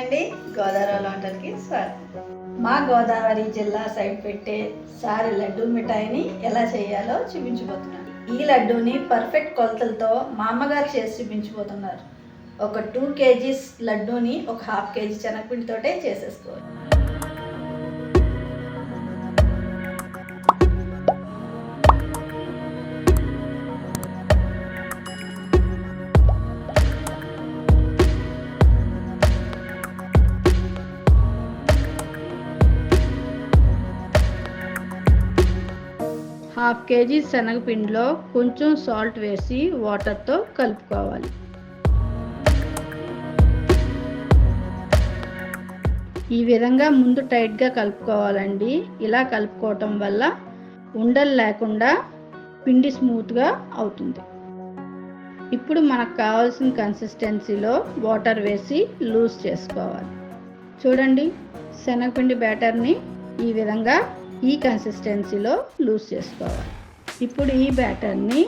అండి. గోదావరి వంటలకి స్వాగతం. మా గోదావరి జిల్లా సైడ్ పెట్టే సారి లడ్డు మిఠాయిని ఎలా చేయాలో చూపించబోతున్నాను. ఈ లడ్డూని పర్ఫెక్ట్ కొలతలతో మా అమ్మగారు చేసి చూపించబోతున్నారు. ఒక టూ కేజీస్ లడ్డూని ఒక హాఫ్ కేజీ శనగపిండితోటే చేసేసుకోవాలి. హాఫ్ కేజీ శనగపిండిలో కొంచెం సాల్ట్ వేసి వాటర్తో కలుపుకోవాలి. ఈ విధంగా ముందు టైట్గా కలుపుకోవాలండి. ఇలా కలుపుకోవటం వల్ల ఉండలు లేకుండా పిండి స్మూత్గా అవుతుంది. ఇప్పుడు మనకు కావాల్సిన కన్సిస్టెన్సీలో వాటర్ వేసి లూజ్ చేసుకోవాలి. చూడండి శనగపిండి బ్యాటర్ని ఈ విధంగా ఈ కన్సిస్టెన్సీలో లూజ్ చేసుకోవాలి. ఇప్పుడు ఈ బ్యాటర్ని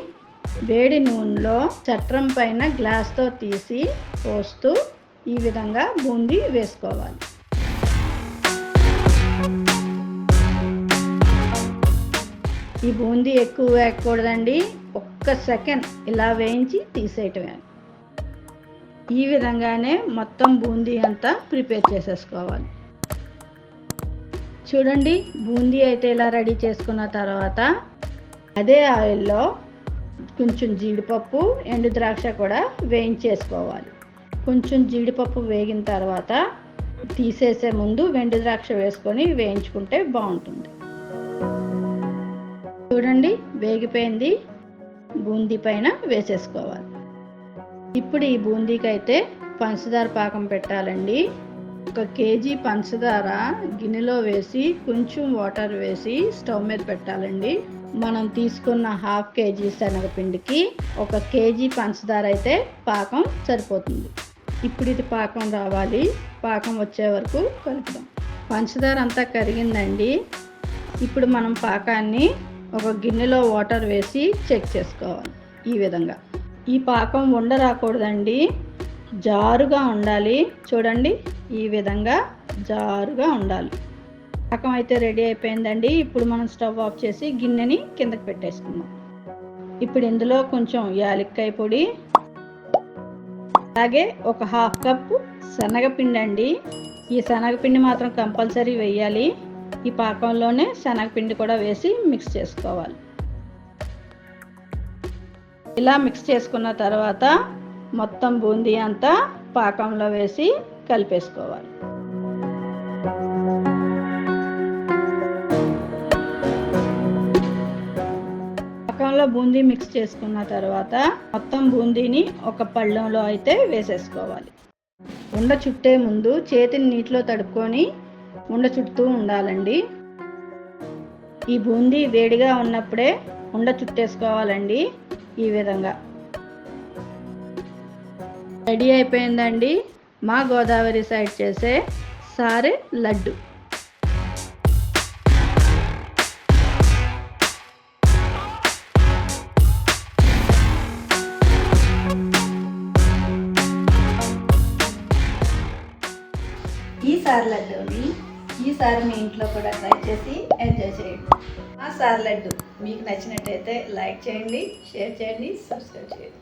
వేడి నూనెలో చట్రం పైన గ్లాస్తో తీసి పోస్తూ ఈ విధంగా బూందీ వేసుకోవాలి. ఈ బూందీ ఎక్కువ వేయకూడదండి. ఒక్క సెకండ్ ఇలా వేయించి తీసేయటమే. ఈ విధంగానే మొత్తం బూందీ అంతా ప్రిపేర్ చేసేసుకోవాలి. చూడండి బూందీ అయితే ఇలా రెడీ చేసుకున్న తర్వాత అదే ఆయిల్లో కొంచెం జీడిపప్పు ఎండు ద్రాక్ష కూడా వేయించేసుకోవాలి. కొంచెం జీడిపప్పు వేగిన తర్వాత తీసేసే ముందు వెండి ద్రాక్ష వేసుకొని వేయించుకుంటే బాగుంటుంది. చూడండి వేగిపోయింది. బూందీ పైన వేసేసుకోవాలి. ఇప్పుడు ఈ బూందీకి అయితే పంచదార పాకం పెట్టాలండి. ఒక కేజీ పంచదార గిన్నెలో వేసి కొంచెం వాటర్ వేసి స్టవ్ మీద పెట్టాలండి. మనం తీసుకున్న హాఫ్ కేజీ శనగపిండికి ఒక కేజీ పంచదార అయితే పాకం సరిపోతుంది. ఇప్పుడు ఇది పాకం రావాలి. పాకం వచ్చే వరకు కలుపుదాం. పంచదార అంతా కరిగిందండి. ఇప్పుడు మనం పాకాన్ని ఒక గిన్నెలో వాటర్ వేసి చెక్ చేసుకోవాలి ఈ విధంగా. ఈ పాకం ఉండరాకూడదండి జారుగా ఉండాలి. చూడండి. ఈ విధంగా జారుగా ఉండాలి. పాకం అయితే రెడీ అయిపోయిందండి. ఇప్పుడు మనం స్టవ్ ఆఫ్ చేసి గిన్నెని కిందకి పెట్టేసుకుందాం. ఇప్పుడు ఇందులో కొంచెం యాలక్కాయ పొడి అలాగే ఒక హాఫ్ కప్పు శనగపిండి అండి ఈ శనగపిండి మాత్రం కంపల్సరీ వేయాలి. ఈ పాకంలోనే శనగపిండి కూడా వేసి మిక్స్ చేసుకోవాలి. ఇలా మిక్స్ చేసుకున్న తర్వాత మొత్తం బూందీ అంతా పాకంలో వేసి కలిపేసుకోవాలి. పాకంలో బూందీ మిక్స్ చేసుకున్న తర్వాత మొత్తం బూందీని ఒక పళ్ళెంలో అయితే వేసేసుకోవాలి. ఉండ చుట్టే ముందు చేతిని నీటిలో తడుపుకొని ఉండ చుట్టూ ఉండాలండి. ఈ బూందీ వేడిగా ఉన్నప్పుడే ఉండ చుట్టేసుకోవాలండి ఈ విధంగా. రెడీ అయిపోయిందండి. మా గోదావరి సైడ్ చేసే సారే లడ్డు. ఈ సార్ లడ్డూని ఈసారి మీ ఇంట్లో కూడా ట్రై చేసి ఎంజాయ్ చేయండి. మా సార్ లడ్డు మీకు నచ్చినట్టయితే లైక్ చేయండి షేర్ చేయండి సబ్స్క్రైబ్ చేయండి.